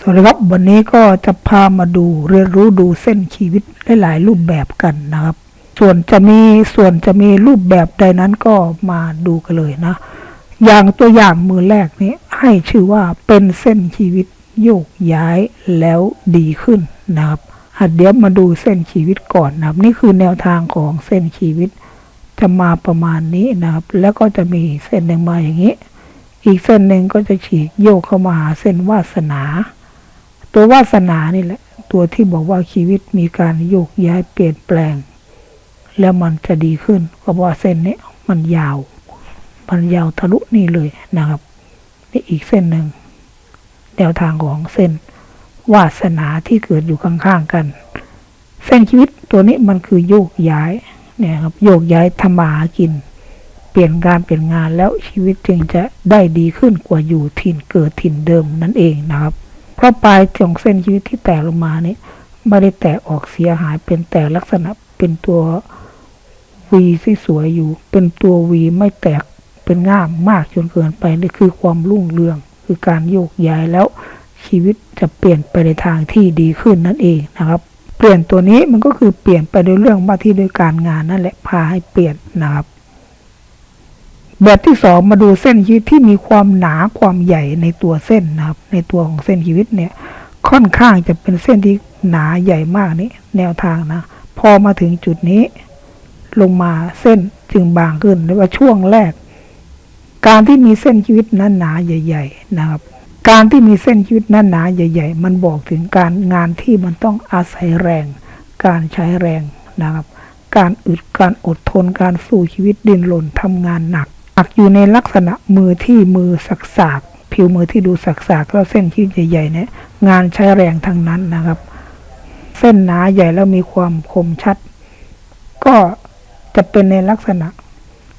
สวัสดีครับวันนี้ก็จะพามาดูเรียนรู้ดูเส้นชีวิตหลาย ๆ รูปแบบกันนะครับ ส่วนจะมีส่วนจะมีรูปแบบใดนั้นก็มาดูกันเลยนะ อย่างตัวอย่างมือแรกนี้ให้ชื่อว่าเป็นเส้นชีวิตโยกย้ายแล้วดีขึ้นนะครับอะเดี๋ยวมาดูเส้นชีวิตก่อนนะครับ นี่คือแนวทางของเส้นชีวิต จะมาประมาณนี้นะครับ แล้วก็จะมีเส้นหนึ่งมาอย่างนี้ อีกเส้นหนึ่งก็จะฉีกโยกเข้ามาหาเส้นวาสนา ตัววาสนานี่แหละ ตัวที่บอกว่าชีวิตมีการโยกย้ายเปลี่ยนแปลง แล้วมันจะดีขึ้นก็เพราะเส้นนี้มันยาว มันยาวทะลุนี่เลยนะครับนี่อีกเส้นหนึ่งแนวทางของเส้นวาสนาที่เกิดอยู่ข้างๆกัน เส้นชีวิตตัวนี้มันคือโยกย้ายเนี่ยครับโยกย้ายทำมาหากิน เปลี่ยนการเปลี่ยนงานแล้วชีวิตจึงจะได้ดีขึ้นกว่าอยู่ถิ่นเกิดถิ่นเดิมนั่นเองนะครับ เพราะปลายของเส้นชีวิตที่แตกลงมานี้ไม่ได้แตกออกเสียหายเป็นแต่ลักษณะเป็นตัววีที่สวยอยู่ เป็นตัววีไม่แตกเป็นง่ามมากจนเกินไปนี่คือความรุ่งเรือง คือการโยกย้ายแล้วชีวิตจะเปลี่ยนไปในทางที่ดีขึ้นนั่นเองนะครับ เปลี่ยนตัวนี้มันก็คือเปลี่ยนไปในเรื่องว่าที่ด้วยการงานนั่นแหละพาให้เปลี่ยนนะครับ แบบที่สองมาดูเส้นชีวิตที่มีความหนาความใหญ่ในตัวเส้นนะครับ ในตัวของเส้นชีวิตเนี่ยค่อนข้างจะเป็นเส้นที่หนาใหญ่มากนี่แนวทางนะ พอมาถึงจุดนี้ ลงมาเส้นจึงบางขึ้นหรือว่าช่วงแรก การที่มีเส้นชีวิตนั้นหนาใหญ่ ๆ นะครับ การที่มีเส้นชีวิตนั้นหนาใหญ่ ๆ มันบอกถึงการงานที่มันต้องอาศัยแรง การใช้แรงนะครับ การอึดการอดทนการสู้ชีวิตดิ้นรนทำงานหนัก หนักอยู่ในลักษณะมือที่มือสักสากๆผิวมือที่ดูสักสากๆแล้วเส้นชีวิตใหญ่ๆเนี่ยงานใช้แรงทั้งนั้นนะครับ เส้นหนาใหญ่แล้วมีความคมชัด ก็จะเป็นในลักษณะ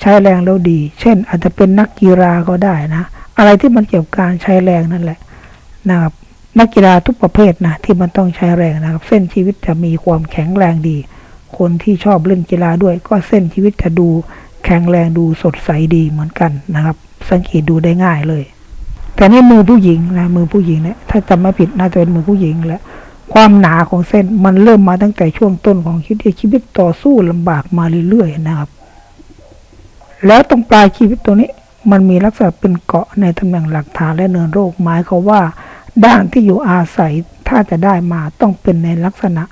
ใช้แรงแล้วดี เช่น อาจจะเป็นนักกีฬาก็ได้นะ อะไรที่มันเกี่ยวกับการใช้แรงนั่นแหละนะครับนักกีฬาทุกประเภทนะที่มันต้องใช้แรงนะครับ เส้นชีวิตจะมีความแข็งแรงดี คนที่ชอบเล่นกีฬาด้วย ก็เส้นชีวิตจะดู แข็งแรงดูสดใสดีเหมือนกันนะครับ สังเกตดูได้ง่ายเลย แต่นี่มือผู้หญิงนะมือผู้หญิงเนี่ยถ้าจำไม่ผิดน่าจะเป็นมือผู้หญิงแหละความหนาของเส้นมันเริ่มมาตั้งแต่ช่วงต้นของชีวิตชีวิตต่อสู้ลำบากมาเรื่อยๆนะครับ แล้วตรงปลายชีวิตตัวนี้ มันมีลักษณะเป็นเกาะในตำแหน่งหลักฐานและเนินโรคหมายเขาว่า ด้านที่อยู่อาศัยถ้าจะได้มาต้องเป็นในลักษณะ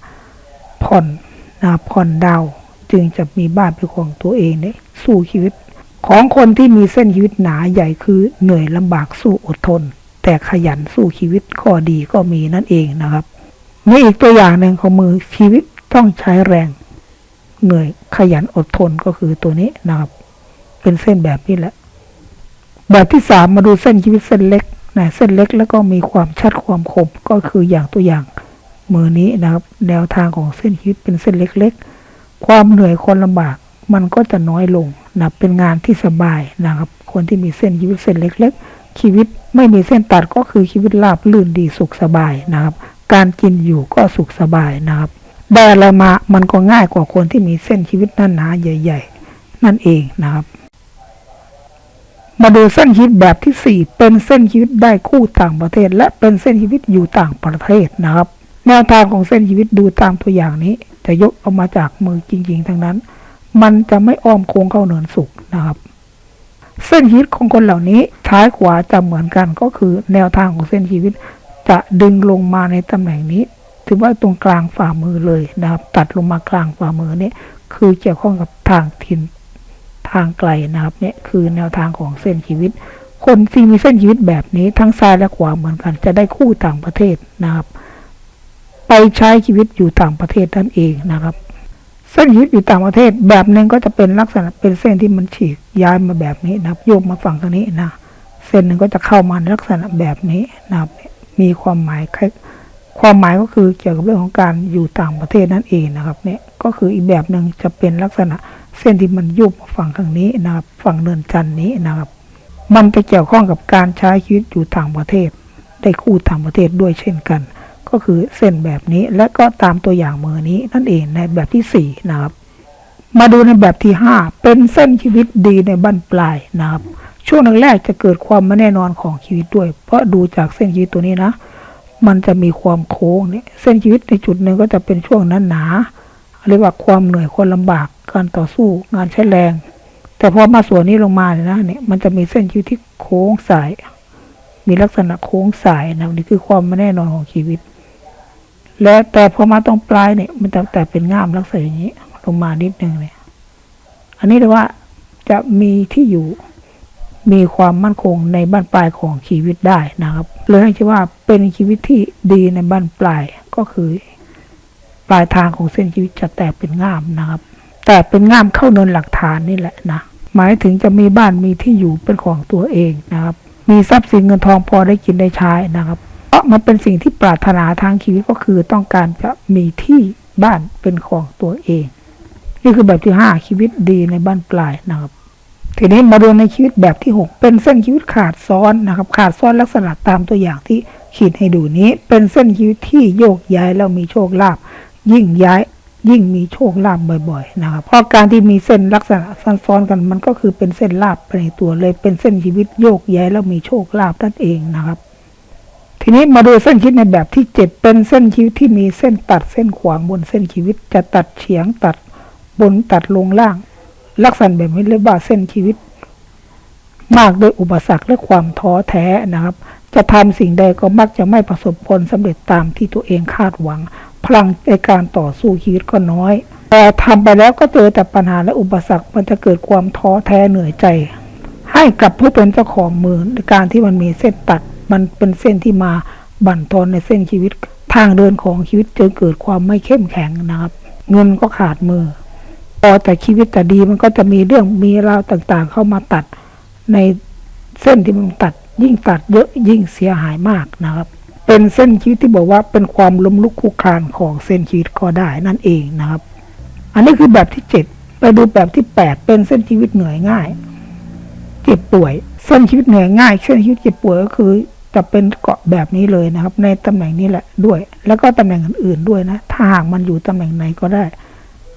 ผ่อนนะผ่อนดาวจึงจะมีบ้านเป็นของตัวเองเนี่ย สู้ชีวิต ของคนที่มีเส้นชีวิตหนาใหญ่คือเหนื่อยลำบากสู้อดทน แต่ขยันสู้ชีวิตข้อดีก็มีนั่นเองนะครับนี่อีกตัวอย่างหนึ่งของมือชีวิตต้องใช้แรง เหนื่อยขยันอดทนก็คือตัวนี้นะครับ เป็นเส้นแบบนี้แหละ แบบที่สามมาดูเส้นชีวิตเส้นเล็กนะเส้นเล็กแล้วก็มีความชัดความคมก็คืออย่างตัวอย่างมือนี้นะครับ แนวทางของเส้นชีวิตเป็นเส้นเล็ก ๆ ความเหนื่อยคนลำบาก มันก็จะน้อยลงนะเป็นงานที่สบายนะครับ คนที่มีเส้นชีวิตเส้นเล็ก ๆ ชีวิตไม่มีเส้นตัดก็คือชีวิตราบลื่นดีสุขสบายนะครับ การกินอยู่ก็สุขสบายนะครับได้อะไรมามันก็ง่ายกว่าคนที่มีเส้นชีวิตหนาหนาใหญ่ ๆ นั่นเองนะครับ มาดูเส้นชีวิตแบบที่สี่เป็นเส้นชีวิตได้คู่ต่างประเทศ และเป็นเส้นชีวิตอยู่ต่างประเทศนะครับ แนวทางของเส้นชีวิตดูตามตัวอย่างนี้ จะยกออกมาจากมือจริง ๆ ทั้งนั้น มันจะไม่อ้อมโค้งเข้าเนินสุกนะครับ เส้นชีวิตของคนเหล่านี้ท้ายขวาจะเหมือนกันก็คือแนวทางของเส้นชีวิต จะดึงลงมาในตำแหน่งนี้ ถือว่าตรงกลางฝ่ามือเลยนะครับ ตัดลงมากลางฝ่ามือนี่คือเกี่ยวข้องกับทางทินทางไกลนะครับเนี่ยคือแนวทางของเส้นชีวิต คนที่มีเส้นชีวิตแบบนี้ทั้งซ้ายและขวาเหมือนกัน จะได้คู่ต่างประเทศนะครับ ไปใช้ชีวิตอยู่ต่างประเทศนั่นเองนะครับ เส้นชีวิตอยู่ต่างประเทศแบบหนึ่งก็จะเป็นลักษณะเป็นเส้นที่มันฉีกย้ายมาแบบนี้นะครับ โยกมาฝั่งทางนี้นะเส้นหนึ่งก็จะเข้ามาในลักษณะแบบนี้นะครับ มีความหมายความหมายก็คือเกี่ยวกับเรื่องของการอยู่ต่างประเทศนั่นเองนะครับเนี่ยก็คืออีกแบบหนึ่งจะเป็นลักษณะเส้นที่มันยุบมาฝั่งทางนี้นะครับฝั่งเนินจันทร์นี้นะครับ มันไปเกี่ยวข้องกับการใช้ชีวิตอยู่ต่างประเทศ ได้คู่ต่างประเทศด้วยเช่นกัน ก็คือเส้นแบบนี้และก็ตามตัวอย่างมือนี้นั่นเองในแบบที่สี่นะครับ มาดูในแบบที่ห้าเป็นเส้นชีวิตดีในบั้นปลายนะครับ ช่วงแรกๆจะเกิดความไม่แน่นอนของชีวิตด้วย เพราะดูจากเส้นชีวิตตัวนี้นะ มันจะมีความโค้งเนี่ยเส้นชีวิตในจุดหนึ่งก็จะเป็นช่วงนั้นหนาเรียกว่าความเหนื่อยความลำบากการต่อสู้งานใช้แรง แต่พอมาส่วนนี้ลงมาเนี่ยนะเนี่ยมันจะมีเส้นชีวิตที่โค้งสายมีลักษณะโค้งสายนะนี่คือความไม่แน่นอนของชีวิต และแต่พอมาตรงปลายเนี่ย มันจะแต่เป็นง่ามลักษณะอย่างนี้ ลงมานิดนึงเนี่ยอันนี้เรียกว่าจะมีที่อยู่มีความมั่นคงในบ้านปลายของชีวิตได้นะครับเลยให้ชื่อว่าเป็นชีวิตที่ดีในบ้านปลายก็คือ ปลายทางของเส้นชีวิตจะแตกเป็นง่ามนะครับ แต่เป็นง่ามเข้าเนินหลักฐานนี่แหละนะหมายถึงจะมีบ้านมีที่อยู่เป็นของตัวเองนะครับ มีทรัพย์สินเงินทองพอได้กินได้ใช้นะครับ ราะมันเป็นสิ่งที่ปรารถนาทางชีวิตก็คือต้องการจะมีที่บ้านเป็นของตัวเอง นี่คือแบบที่ห้าชีวิตดีในบ้านปลายนะครับทีนี้มาดูในชีวิตแบบที่หกเป็นเส้นชีวิตขาดซ้อนนะครับ ขาดซ้อนลักษณะตามตัวอย่างที่ขีดให้ดูนี้ เป็นเส้นชีวิตที่โยกย้ายแล้วมีโชคลาภยิ่งย้ายยิ่งมีโชคลาภบ่อยๆนะครับเพราะการที่มีเส้นลักษณะซ้อนๆกันมันก็คือเป็นเส้นลาบไปในตัวเลยเป็นเส้นชีวิตโยกย้ายแล้วมีโชคลาภนั่นเองนะครับ ทีนี้มาดูเส้นชีวิตในแบบที่เจ็ดเป็นเส้นชีวิตที่มีเส้นตัดเส้นขวางบนเส้นชีวิตจะตัดเฉียงตัดบนตัดลงล่าง ลักษณะแบบนี้เรียกว่าเส้นชีวิต มากด้วยอุปสรรคและความท้อแท้นะครับ จะทำสิ่งใดก็มักจะไม่ประสบผลสำเร็จตามที่ตัวเองคาดหวัง พลังในการต่อสู้ชีวิตก็น้อย แต่ทำไปแล้วก็เจอแต่ปัญหาและอุปสรรคมันจะเกิดความท้อแท้เหนื่อยใจ ให้กับผู้เป็นเจ้าของมือในการที่มันมีเส้นตัด มันเป็นเส้นที่มาบั่นทอนในเส้นชีวิตทางเดินของชีวิตจะเกิดความไม่เข้มแข็งนะครับ เงินก็ขาดมือพอแต่ชีวิตแต่ดีมันก็จะมีเรื่องมีราวต่างๆ เข้ามาตัดในเส้นที่มันตัด ยิ่งตัดเยอะยิ่งเสียหายมากนะครับ เป็นเส้นชีวิตที่บอกว่าเป็นความล้มลุกคลุกคลานของเส้นชีวิตก็ได้นั่นเองนะครับ อันนี้คือแบบที่เจ็ดไปดูแบบที่แปดเป็นเส้นชีวิตเหนื่อยง่าย เจ็บป่วย เส้นชีวิตเหนื่อยง่าย เส้นชีวิตเจ็บป่วยก็คือ จะเป็นเกาะแบบนี้เลยนะครับ ในตำแหน่งนี้แหละด้วย แล้วก็ตำแหน่งอื่นๆด้วยนะ ถ้าหากมันอยู่ตำแหน่งไหนก็ได้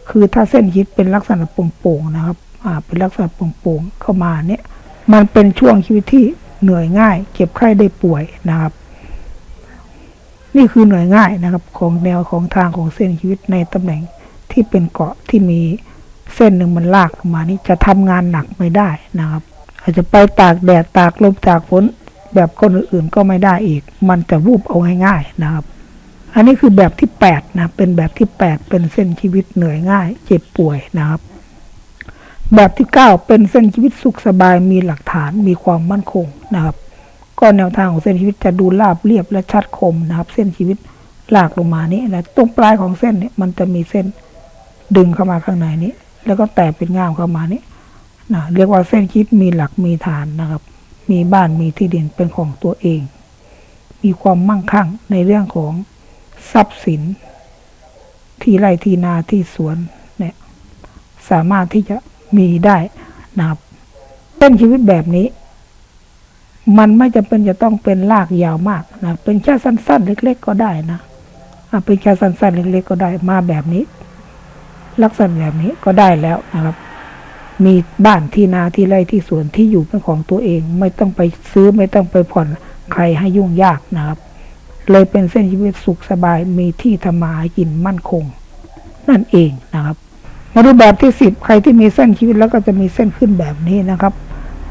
คือถ้าเส้นชีวิตเป็นลักษณะโป่งๆนะครับอ่าเป็นลักษณะโป่งๆเข้ามาเนี่ย มันเป็นช่วงชีวิตที่เหนื่อยง่ายเจ็บไข้ได้ป่วยนะครับ นี่คือเหนื่อยง่ายนะครับ ของแนวของทางของเส้นชีวิตในตำแหน่งที่เป็นเกาะที่มีเส้นหนึ่งมันลากออกมานี่จะทำงานหนักไม่ได้นะครับ อาจจะไปตากแดดตากลมตากฝน แบบคนอื่นๆก็ไม่ได้อีก มันจะวูบเอาง่ายๆนะครับ อันนี้คือแบบที่แปดนะเป็นแบบที่แปดเป็นเส้นชีวิตเหนื่อยง่าย เจ็บป่วยนะครับ แบบที่เก้าเป็นเส้นชีวิตสุขสบายมีหลักฐานมีความมั่นคงนะครับ ก็แนวทางของเส้นชีวิตจะดูราบเรียบและชัดคมนะครับ เส้นชีวิตลากลงมานี้และตรงปลายของเส้นเนี่ยมันจะมีเส้นดึงเข้ามาข้างในนี้ แล้วก็แตกเป็นง่ามเข้ามานี้นะเรียกว่าเส้นชีวิตมีหลักมีฐานนะครับ มีบ้านมีที่ดินเป็นของตัวเอง มีความมั่งคั่งในเรื่องของทรัพย์สิน ที่ไร่ที่นาที่สวนเนี่ยสามารถที่จะมีได้นะครับเส้นชีวิตแบบนี้ มันไม่จำเป็นจะต้องเป็นลากยาวมากนะเป็นแค่สั้น ๆ เล็ก ๆ ก็ได้นะอะเป็นแค่สั้น ๆ เล็ก ๆ ก็ได้มาแบบนี้ ลักษณะแบบนี้ก็ได้แล้วนะครับ มีบ้านที่นาที่ไร่ที่สวนที่อยู่เป็นของตัวเอง ไม่ต้องไปซื้อไม่ต้องไปผ่อนใครให้ยุ่งยากนะครับ เลยเป็นเส้นชีวิตสุขสบายมีที่ทำมาหากินมั่นคง นั่นเองนะครับ มาดูแบบที่สิบใครที่มีเส้นชีวิตแล้วก็จะมีเส้นขึ้นแบบนี้นะครับ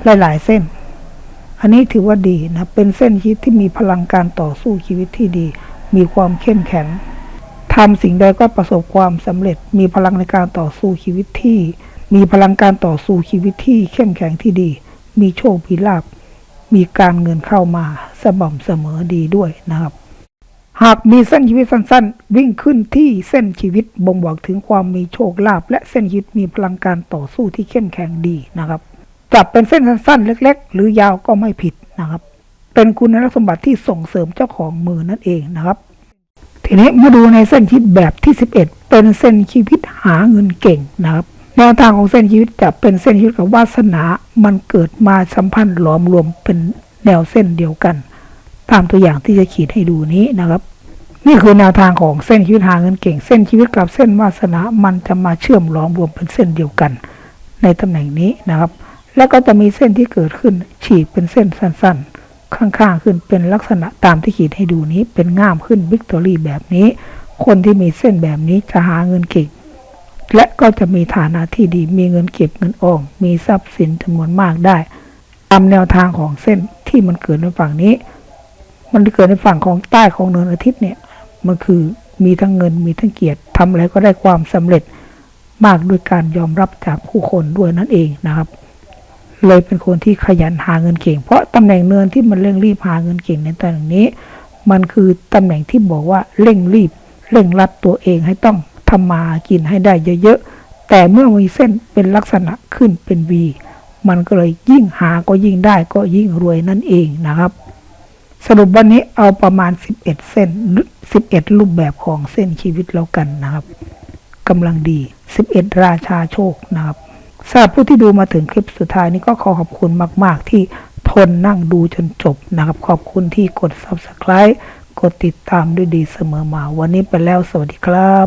หลาย ๆ เส้น อันนี้ถือว่าดีนะเป็นเส้นชีวิตที่มีพลังการต่อสู้ชีวิตที่ดี มีความเข้มแข็งทำสิ่งใดก็ประสบความสำเร็จมีพลังในการต่อสู้ชีวิตที่ มีพลังการต่อสู้ชีวิตที่เข้มแข็งที่ดี มีโชคมีลาภมีการเงินเข้ามาสม่ำเสมอดีด้วยนะครับ หากมีเส้นชีวิตสั้น ๆ วิ่งขึ้นที่เส้นชีวิตบ่งบอกถึงความมีโชคลาภและเส้นชีวิตมีพลังการต่อสู้ที่เข้มแข็งดีนะครับจับเป็นเส้นสั้นๆ เล็ก ๆ หรือยาวก็ไม่ผิดนะครับ เป็นคุณสมบัติที่ส่งเสริมเจ้าของมือนั่นเองนะครับทีนี้มาดูในเส้นชีวิตแบบที่ 11 เป็นเส้นชีวิตหาเงินเก่งนะครับ แนวทางของเส้นชีวิตจะเป็นเส้นชีวิตกับวาสนา มันเกิดมาสัมพันธ์หลอมรวมเป็นแนวเส้นเดียวกัน ตามตัวอย่างที่จะขีดให้ดูนี้นะครับ นี่คือแนวทางของเส้นชีวิตหาเงินเก่ง เส้นชีวิตกับเส้นวาสนา มันจะมาเชื่อมหลอมรวมเป็นเส้นเดียวกัน ในตำแหน่งนี้นะครับ แล้วก็จะมีเส้นที่เกิดขึ้นฉีกเป็นเส้นสั้น ๆ ข้างๆ ขึ้นเป็นลักษณะตามที่ขีดให้ดูนี้ เป็นง่ามขึ้นวิกตอรี่แบบนี้ คนที่มีเส้นแบบนี้จะหาเงินเก่ง และก็จะมีฐานะที่ดี มีเงินเก็บเงินออมมีทรัพย์สินจำนวนมากได้ตามแนวทางของเส้นที่มันเกิดในฝั่งนี้ มันเกิดในฝั่งของใต้ของเนินอาทิตย์เนี่ย มันคือมีทั้งเงินมีทั้งเกียรติทำอะไรก็ได้ความสำเร็จมากด้วยการยอมรับจากผู้คนด้วยนั่นเองนะครับ เลยเป็นคนที่ขยันหาเงินเก่ง เพราะตำแหน่งเนินที่มันเร่งรีบหาเงินเก่งในตำแหน่งนี้ มันคือตำแหน่งที่บอกว่าเร่งรีบ เร่งรัดตัวเองให้ต้อง ทำมาหากินให้ได้เยอะๆ แต่เมื่อมีเส้นเป็นลักษณะขึ้นเป็นวีมันก็เลยยิ่งหาก็ยิ่งได้ก็ยิ่งรวยนั่นเองนะครับ สรุปวันนี้เอาประมาณ 11 เส้นหรือ11 รูปแบบของเส้นชีวิตแล้วกันนะครับกำลังดี 11 ราชาโชคนะครับสำหรับผู้ที่ดูมาถึงคลิปสุดท้ายนี้ก็ขอขอบคุณมาก ๆ ที่ทนนั่งดูจนจบนะครับ ขอบคุณที่กด Subscribe กดติดตามด้วยดีเสมอมา วันนี้ไปแล้วสวัสดีครับ